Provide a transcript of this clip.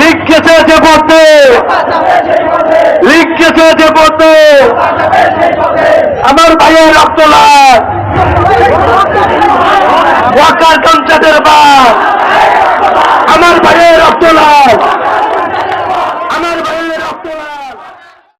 লিখেছে যে পথে লিখেছে যে পথে আমার ভাইয়ের রক্তলাল